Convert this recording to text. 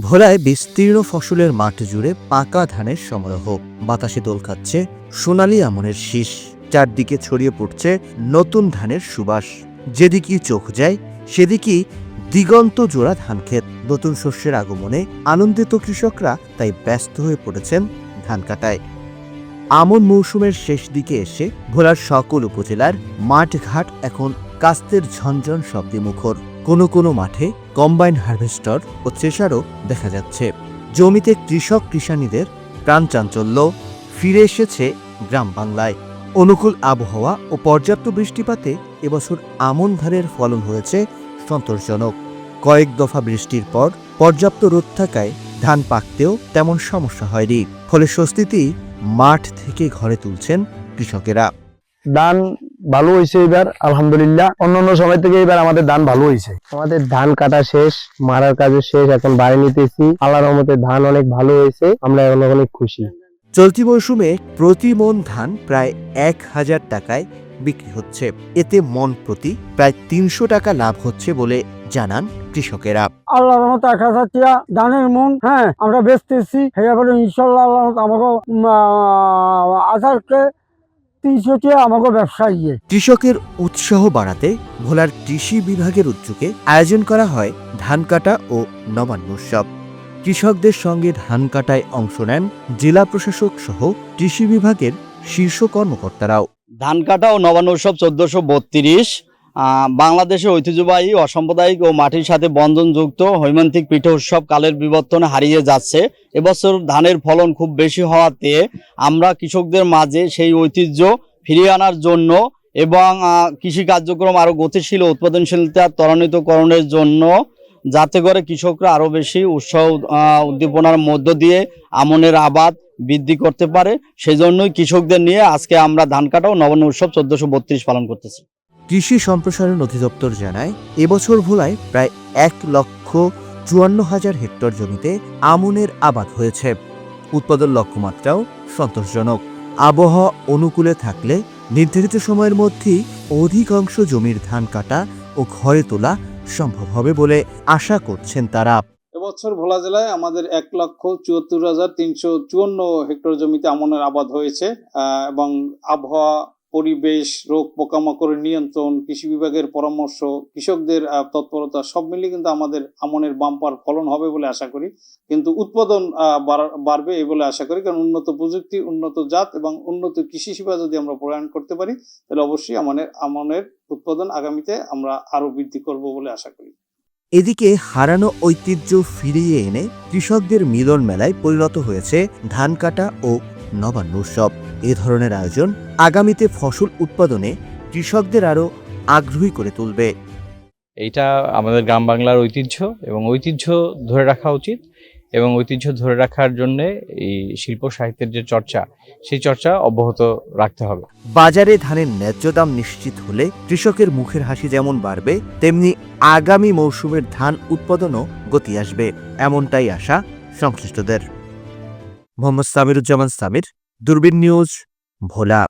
ভোলায় বিস্তীর্ণ ফসলের মাঠ জুড়ে পাকা ধানের সমারোহ। বাতাসে দোল খাচ্ছে সোনালি আমনের শীষ। চারদিকে ছড়িয়ে পড়ছে নতুন ধানের সুবাস। যেদিকেই চোখ যায়, সেদিকেই দিগন্ত জোড়া ধান ক্ষেত। নতুন শস্যের আগমনে আনন্দিত কৃষকরা তাই ব্যস্ত হয়ে পড়েছেন ধান কাটায়। আমন মৌসুমের শেষ দিকে এসে ভোলার সকল উপজেলার মাঠঘাট এখন কাস্তের ঝনঝন শব্দে মুখর। কোনো কোনো মাঠে কম্বাইন হারভেস্টর ও চেষারও দেখা যাচ্ছে। জমিতে কৃষক কৃষানীদের প্রাণ চাঞ্চল্য। ফিরে এসেছে গ্রাম বাংলায়। অনুকূল আবহাওয়া ও পর্যাপ্ত বৃষ্টিপাতে এবছর আমন ধানের ফলন হয়েছে সন্তোষজনক। কয়েক দফা বৃষ্টির পর পর্যাপ্ত রোদ থাকায় ধান পাকতেও তেমন সমস্যা হয়নি। ফলে স্বস্তিতেই মাঠ থেকে ঘরে তুলছেন কৃষকেরা। ধান ভালো হয়েছে এবার আলহামদুলিল্লাহ। অন্যান্য সময় থেকে এবার আমাদের ধান ভালো হয়েছে আমাদের ধান কাটা শেষ মারার কাজও শেষ এখন বাড়ি নিতেছি। আল্লাহর রহমতে ধান অনেক ভালো হয়েছে আমরা এখন অনেক খুশি। চলতি মৌসুমে প্রতি মন ধান প্রায় এক হাজার টাকায় বিক্রি হচ্ছে। এতে মন প্রতি প্রায় তিনশো টাকা লাভ হচ্ছে বলে জানান কৃষকেরা। আল্লাহর মতো এক হাজার টিয়া ধানের মন হ্যাঁ আমরা বেচতেছি। সেভাবে ইনশাল্লাহ আল্লাহ আমাকে আধারকে আমাকে ব্যবসা ইয়ে কৃষকের উৎসাহ বাড়াতে ভোলার কৃষি বিভাগের উদ্যোগে আয়োজন করা হয় ধান কাটা ও নবান্ন উৎসব। কৃষকদের সঙ্গে ধান কাটায় অংশ নেন জেলা প্রশাসক সহ কৃষি বিভাগের শীর্ষ কর্মকর্তারাও। ধান কাটা ও নবান্ন উৎসব চোদ্দশো বত্রিশ বাংলাদেশের ঐতিহ্যবাহী, অসাম্প্রদায়িক ও মাটির সাথে বন্ধনযুক্ত হৈমান্তিক পিঠে উৎসব কালের বিবর্তনে হারিয়ে যাচ্ছে। এবছর ধানের ফলন খুব বেশি হওয়াতে আমরা কৃষকদের মাঝে সেই ঐতিহ্য ফিরিয়ে আনার জন্য এবং কৃষি কার্যক্রম আরও গতিশীল উৎপাদনশীলতা ত্বরান্বিতকরণের জন্য যাতে করে কৃষকরা আরও বেশি উৎসাহ উদ্দীপনার মধ্য দিয়ে আমনের আবাদ বৃদ্ধি করতে পারে। সেজন্যই কৃষকদের নিয়ে আজকে আমরা ধান কাটা ও নবান্ন উৎসব চোদ্দশো পালন করতেছি। কৃষি সম্প্রসারণ অধিদপ্তর জানায়, এবছর ভোলায় প্রায় এক লক্ষ চুয়ান্ন হাজার হেক্টর জমিতে আমনের আবাদ হয়েছে। উৎপাদন লক্ষ্যমাত্রাও সন্তোষজনক। আবহাওয়া অনুকূলে থাকলে নির্ধারিত সময়ের মধ্যেই অধিকাংশ জমির ধান কাটা ও ঘরে তোলা সম্ভব হবে বলে আশা করছেন তারা। এবছর ভোলা জেলায় আমাদের এক লক্ষ চুয়াত্তর হাজার তিনশো চুয়ান্ন হেক্টর জমিতে আমনের আবাদ হয়েছে এবং আবহাওয়া পরিবেশ, রোগ পোকামাকড়ের নিয়ন্ত্রণ, কৃষি বিভাগের পরামর্শ, কৃষকদের তৎপরতা, সব মিলিয়ে কিন্তু আমাদের আমনের বাম্পার ফলন হবে বলে আশা করি। কিন্তু উৎপাদন বাড়বে এই বলে আশা করি। কারণ উন্নত প্রযুক্তি, উন্নত জাত এবং উন্নত কৃষি সেবা যদি আমরা প্রদান করতে পারি, তাহলে অবশ্যই আমনের আমনের উৎপাদন আগামীতে আমরা আরও বৃদ্ধি করব বলে আশা করি। এদিকে হারানো ঐতিহ্য ফিরিয়ে এনে কৃষকদের মিলন মেলায় পরিণত হয়েছে ধান কাটা ও নবান্ন উৎসব। এ ধরনের আয়োজন আগামীতে ফসল উৎপাদনে কৃষকদের আরও আগ্রহী করে তুলবে। এইটা আমাদের গ্রাম বাংলার ঐতিহ্য এবং ঐতিহ্য ধরে রাখা উচিত এবং ঐতিহ্য ধরে রাখার জন্য এই শিল্প সাহিত্যের যে চর্চা সেই চর্চা অব্যাহত রাখতে হবে। বাজারে ধানের ন্যায্য দাম নিশ্চিত হলে কৃষকের মুখের হাসি যেমন বাড়বে তেমনি আগামী মৌসুমের ধান উৎপাদনও গতি আসবে। এমনটাই আশা সংশ্লিষ্টদের। মোহাম্মদ সামিরুজ্জামান সামির দূরবীন নিউজ ভোলা।